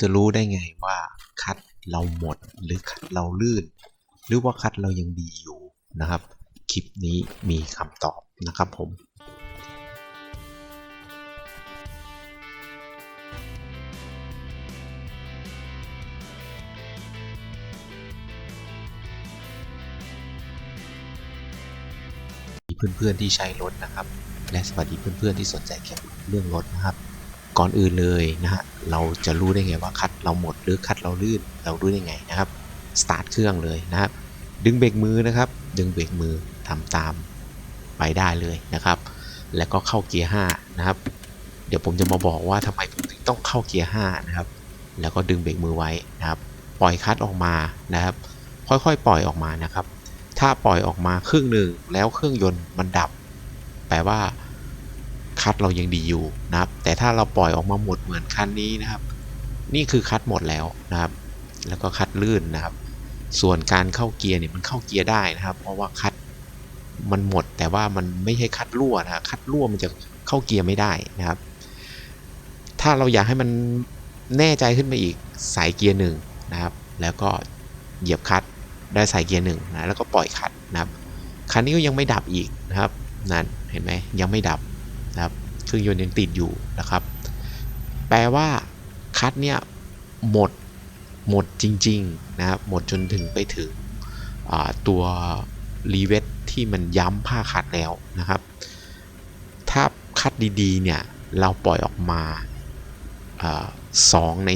จะรู้ได้ไงว่าคัดเราหมดหรือคัดเราลื่น หรือว่าคัดเรายังดีอยู่นะครับ คลิปนี้มีคำตอบนะครับผมเพื่อนๆที่ใช้รถนะครับ และสวัสดีเพื่อนๆที่สนใจเกี่ยวกับเรื่องรถนะครับ ก่อนอื่นเลยนะฮะเราจะรู้ได้ไงว่าคัดเราหมดหรือคัดเราลื่นเรารู้ได้ไงนะครับสตาร์ทเครื่องเลยนะครับ ดึงเบรกมือนะครับ ดึงเบรกมือทำตามไปได้เลยนะครับ แล้วก็เข้าเกียร์5นะครับ เดี๋ยวผมจะมาบอกว่าทำไมผมถึงต้องเข้าเกียร์5นะครับ แล้วก็ดึงเบรกมือไว้นะครับ ปล่อยคัดออกมานะครับ ค่อยๆ ปล่อยออกมานะครับ ถ้าปล่อยออกมาครึ่งหนึ่งแล้วเครื่องยนต์มันดับ แปลว่า คัดเรายังดีอยู่นะครับ แต่ถ้าเราปล่อยออกมาหมดเหมือนคันนี้นะครับ นี่คือคัดหมดแล้วนะครับ แล้วก็คัดลื่นนะครับ ส่วนการเข้าเกียร์เนี่ยมันเข้าเกียร์ได้นะครับ เพราะว่าคัดมันหมดแต่ว่ามันไม่ใช่คัดรั่วนะคัดรั่วมันจะเข้าเกียร์ไม่ได้นะครับ ถ้าเราอยากให้มันแน่ใจขึ้นไปอีกใส่เกียร์หนึ่งนะครับ แล้วก็เหยียบคัดได้ใส่เกียร์หนึ่งนะแล้วก็ปล่อยคัดนะครับคันนี้ก็ยังไม่ดับอีกนะครับนั่นเห็นไหมยังไม่ดับนะครับ เครื่องยนต์ยังติดอยู่นะครับ แปลว่าคัดเนี่ยหมดหมดจริงๆนะครับหมดจนถึงไปถึงตัวรีเวทที่มันย้ำผ้าคัดแล้วนะครับ ถ้าคัดดีๆเนี่ยเราปล่อยออกมาสองใน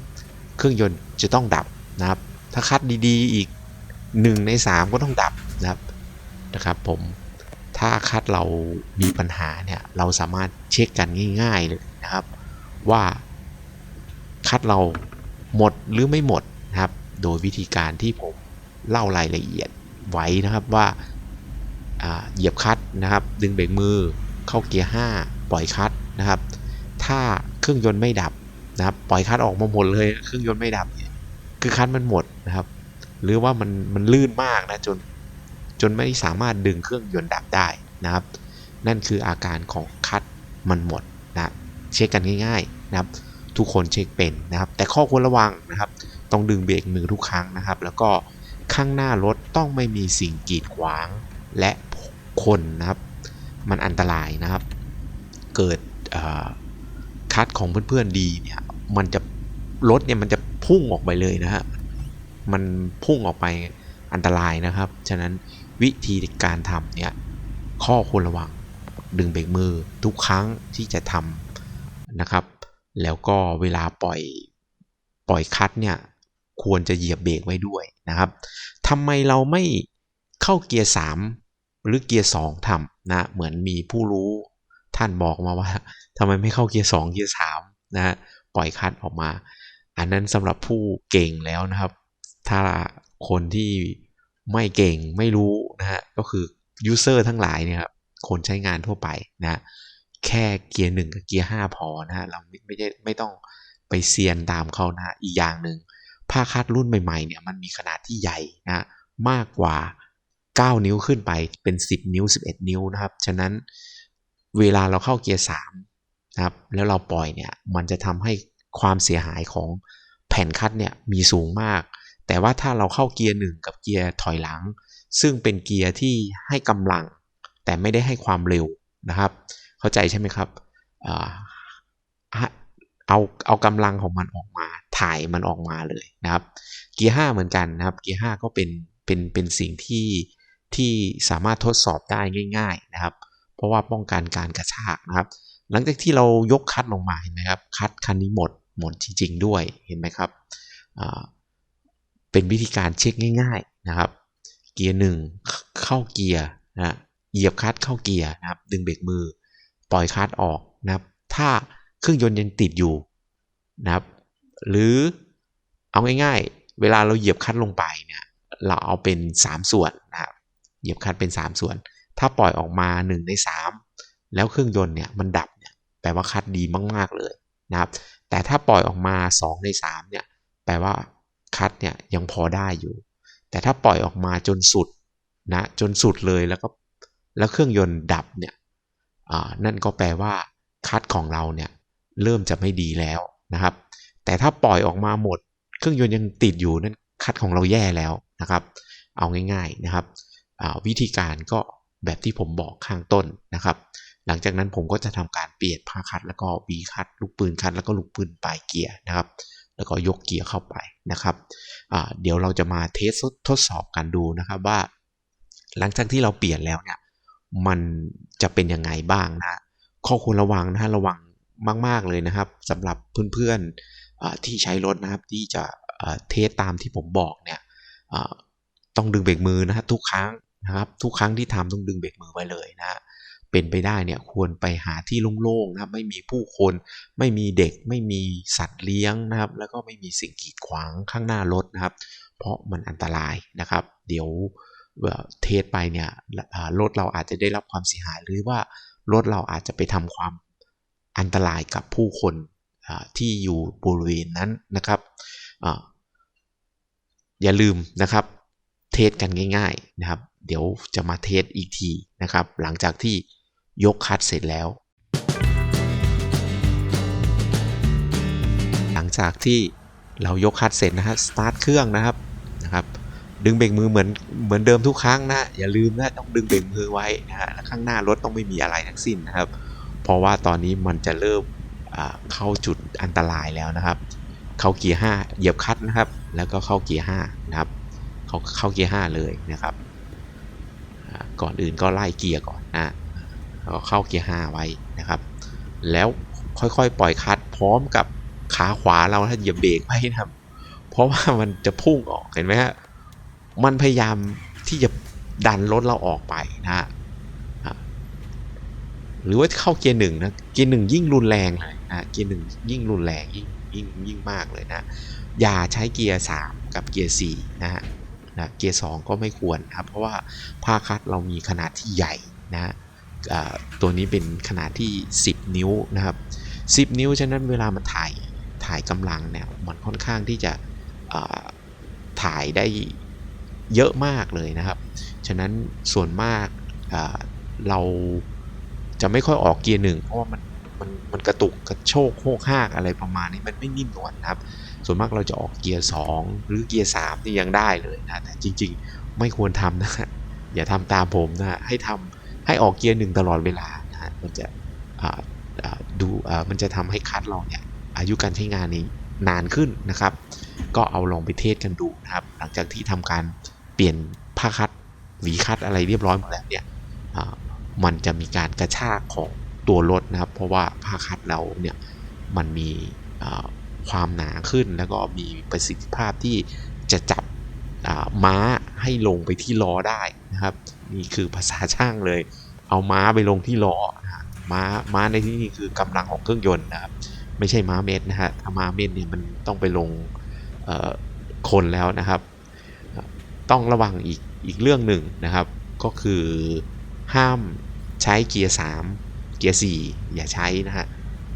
3 เครื่องยนต์จะต้องดับนะครับ ถ้าคัดดีๆอีก 1 ใน 3 ก็ต้องดับนะครับนะครับผม ถ้าคัดเรามีปัญหาเนี่ย เราสามารถเช็คกันง่ายๆเลยนะครับ ว่าคัดเราหมดหรือไม่หมดนะครับ โดยวิธีการที่ผมเล่ารายละเอียดไว้นะครับว่าเหยียบคัดนะครับ ดึงเบรกมือเข้าเกียร์ 5 ปล่อยคัดนะครับ ถ้าเครื่องยนต์ไม่ดับนะครับ ปล่อยคัดออกมาหมดเลย เครื่องยนต์ไม่ดับ คือคัดมันหมดนะครับ หรือว่ามันมันลื่นมากนะจน จนไม่สามารถดึงเครื่องยนต์ดับได้นะครับ นั่นคืออาการของคัดมันหมดนะเช็คกันง่ายๆนะครับ ทุกคนเช็คเป็นนะครับ แต่ข้อควรระวังนะครับ ต้องดึงเบรกมือทุกครั้งนะครับ แล้วก็ข้างหน้ารถต้องไม่มีสิ่งกีดขวางและคนนะครับ มันอันตรายนะครับ เกิดคัดของเพื่อนๆดีเนี่ยมันจะรถเนี่ยมันจะพุ่งออกไปเลยนะฮะมันพุ่งออกไปอันตรายนะครับ ฉะนั้น วิธีการทำเนี่ยข้อควรระวังดึงเบรกมือทุกครั้งที่จะทำนะครับ แล้วก็เวลาปล่อยปล่อยคัดเนี่ยควรจะเหยียบเบรกไว้ด้วยนะครับทำไมเราไม่เข้าเกียร์ 3 หรือเกียร์ 2ทำนะเหมือนมีผู้รู้ท่านบอกมาว่าทำไมไม่เข้าเกียร์ 2 เกียร์ 3 นะฮะปล่อยคัดออกมา อันนั้นสำหรับผู้เก่งแล้วนะครับ ถ้าคนที่ ไม่เก่งไม่รู้นะฮะก็คือยูเซอร์ทั้งหลายเนี่ยครับคนใช้งานทั่วไปนะแค่เกียร์หนึ่งกับเกียร์ห้าพอนะฮะเราไม่ไม่ได้ไม่ต้องไปเซียนตามเขานะอีกอย่างหนึ่งผ้าคาดรุ่นใหม่ๆเนี่ยมันมีขนาดที่ใหญ่นะมากกว่า 9 นิ้วขึ้นไปเป็น 10 นิ้ว 11 นิ้วนะครับ ฉะนั้นเวลาเราเข้าเกียร์3นะครับแล้วเราปล่อยเนี่ยมันจะทำให้ความเสียหายของแผ่นคัดเนี่ยมีสูงมาก แต่ว่าถ้าเราเข้าเกียร์หนึ่งกับเกียร์ถอยหลัง ซึ่งเป็นเกียร์ที่ให้กำลัง แต่ไม่ได้ให้ความเร็วนะครับ เข้าใจใช่ไหมครับเอาเอากำลังของมันออกมาถ่ายมันออกมาเลยนะครับ เกียร์5เหมือนกันนะครับ เกียร์5ก็เป็นเป็นเป็นสิ่งที่ที่สามารถทดสอบได้ง่าย ๆนะครับ เพราะว่าป้องกันการกระชากนะครับ หลังจากที่เรายกคัดลงมาเห็นไหมครับคัดคันนี้หมดหมดจริงๆด้วยเห็นไหมครับ เป็นวิธีการเช็คง่ายๆนะครับ เกียร์หนึ่งเข้าเกียร์นะเหยียบคัดเข้าเกียร์นะครับ ดึงเบรกมือ ปล่อยคัดออกนะครับ ถ้าเครื่องยนต์ยังติดอยู่นะครับ หรือเอาง่ายๆ เวลาเราเหยียบคัดลงไปเนี่ย เราเอาเป็น 3 ส่วนนะครับ เหยียบคัดเป็น 3 ส่วน ถ้าปล่อยออกมา 1 ใน 3 แล้วเครื่องยนต์เนี่ยมันดับเนี่ย แปลว่าคัดดีมากๆเลยนะครับ แต่ถ้าปล่อยออกมา 2 ใน 3 เนี่ย แปลว่า คัดเนี่ยยังพอได้อยู่ แต่ถ้าปล่อยออกมาจนสุดนะจนสุดเลยแล้วก็แล้วเครื่องยนต์ดับเนี่ยนั่นก็แปลว่าคัดของเราเนี่ยเริ่มจะไม่ดีแล้วนะครับ แต่ถ้าปล่อยออกมาหมด เครื่องยนต์ยังติดอยู่นั่นคัดของเราแย่แล้วนะครับ เอาง่ายๆนะครับวิธีการก็แบบที่ผมบอกข้างต้นนะครับ หลังจากนั้นผมก็จะทำการเปลี่ยนผ้าคัดแล้วก็วีคัดลูกปืนคัดแล้วก็ลูกปืนปลายเกียร์นะครับ แล้วก็ยกเกียร์เข้าไปนะครับเดี๋ยวเราจะมาเทสทดสอบกันดูนะครับว่า หลังจากที่เราเปลี่ยนแล้วเนี่ยมันจะเป็นยังไงบ้างนะข้อควรระวังนะระวังมาก ๆ เลยนะครับสำหรับเพื่อนๆที่ใช้รถนะครับที่จะเทสตามที่ผมบอกเนี่ยต้องดึงเบรกมือนะทุกครั้งนะครับทุกครั้งที่ทำต้องดึงเบรกมือไว้เลยนะ เป็นไปได้เนี่ยควรไปหาที่โล่งๆนะครับไม่มีผู้คน ไม่มีเด็กไม่มีสัตว์เลี้ยงนะครับ แล้วก็ไม่มีสิ่งกีดขวางข้างหน้ารถนะครับ เพราะมันอันตรายนะครับ เดี๋ยวเทสไปเนี่ยรถเราอาจจะได้รับความเสียหายหรือว่ารถเราอาจจะไปทำความอันตรายกับผู้คนที่อยู่บริเวณนั้นนะครับออย่าลืมนะครับ เทสกันง่าย ๆนะครับ เดี๋ยวจะมาเทสอีกทีนะครับ หลังจากที่ ยกคัดเสร็จแล้ว หลังจากที่เรายกคัดเสร็จนะฮะสตาร์ทเครื่องนะครับนะครับ ดึงเบรกมือเหมือนเหมือนเดิมทุกครั้งนะอย่าลืมนะต้องดึงเบรกมือไว้นะฮะข้างหน้ารถต้องไม่มีอะไรทั้งสิ้นนะครับ เพราะว่าตอนนี้มันจะเริ่มเข้าจุดอันตรายแล้วนะครับเข้าเกียร์5เหยียบคัดนะครับ แล้วก็เข้าเกียร์5นะครับ เขาเข้าเกียร์5เลยนะครับ ก่อนอื่นก็ไล่เกียร์ก่อนนะ เข้าเกียร์5ไว้นะครับ แล้วค่อยๆ ปล่อยคัดพร้อมกับขาขวาเราถ้าเหยียบเบรกไว้นะครับ เพราะว่ามันจะพุ่งออกเห็นไหมฮะมันพยายามที่จะดันรถเราออกไปนะฮะหรือว่าเข้าเกียร์หนึ่งนะเกียร์หนึ่งยิ่งรุนแรงเลยนะเกียร์หนึ่งยิ่งรุนแรงยิ่งยิ่งยิ่งมากเลยนะ อย่าใช้เกียร์3กับเกียร์4นะฮะนะเกียร์2ก็ไม่ควรครับเพราะว่าผ้าคัดเรามีขนาดที่ใหญ่นะ ตัวนี้เป็นขนาดที่ 10 นิ้วนะครับ 10 นิ้วฉะนั้นเวลามันถ่ายถ่ายกำลังเนี่ยมันค่อนข้างที่จะถ่ายได้เยอะมากเลยนะครับ ฉะนั้นส่วนมากเราจะไม่ค่อยออกเกียร์หนึ่งเพราะว่ามันมันมันกระตุกกระโชกโคกหากอะไรประมาณนี้มันไม่นิ่มนวลนะครับ ส่วนมากเราจะออกเกียร์ 2 หรือเกียร์3นี่ยังได้เลยนะแต่จริง ๆ ไม่ควรทำนะอย่าทำตามผมนะให้ทำ ให้ออกเกียร์หนึ่งตลอดเวลานะมันจะดูมันจะทำให้คัดเราเนี่ยอายุการใช้งานนี้นานขึ้นนะครับ ก็เอาลองไปเทสกันดูนะครับ หลังจากที่ทำการเปลี่ยนผ้าคัดหวีคัดอะไรเรียบร้อยหมดแล้วเนี่ยมันจะมีการกระชากของตัวรถนะครับ เพราะว่าผ้าคัดเราเนี่ยมันมีความหนาขึ้นแล้วก็มีประสิทธิภาพที่จะจับ ม้าให้ลงไปที่ล้อได้นะครับ นี่คือภาษาช่างเลย เอาม้าไปลงที่ล้อนะม้าม้าในที่นี้คือกำลังของเครื่องยนต์นะครับ ไม่ใช่ม้าเม็ดนะฮะถ้าม้าเม็ดเนี่ยมันต้องไปลงคนแล้วนะครับ ต้องระวังอีกอีกเรื่องหนึ่งนะครับ ก็คือห้ามใช้เกียร์3เกียร์4อย่าใช้นะฮะ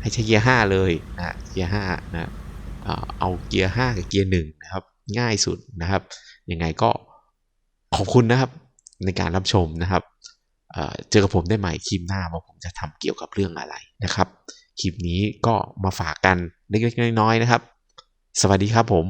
ให้ใช้เกียร์5เลยนะเกียร์5นะเอาเกียร์5กับเกียร์1นะครับง่ายสุดนะครับยังไงก็ขอบคุณนะครับในการรับชมนะครับเจอกับผมได้ใหม่คลิปหน้าว่าผมจะทำเกี่ยวกับเรื่องอะไรนะครับ คลิปนี้ก็มาฝากกันเล็กๆน้อยๆนะครับ สวัสดีครับผม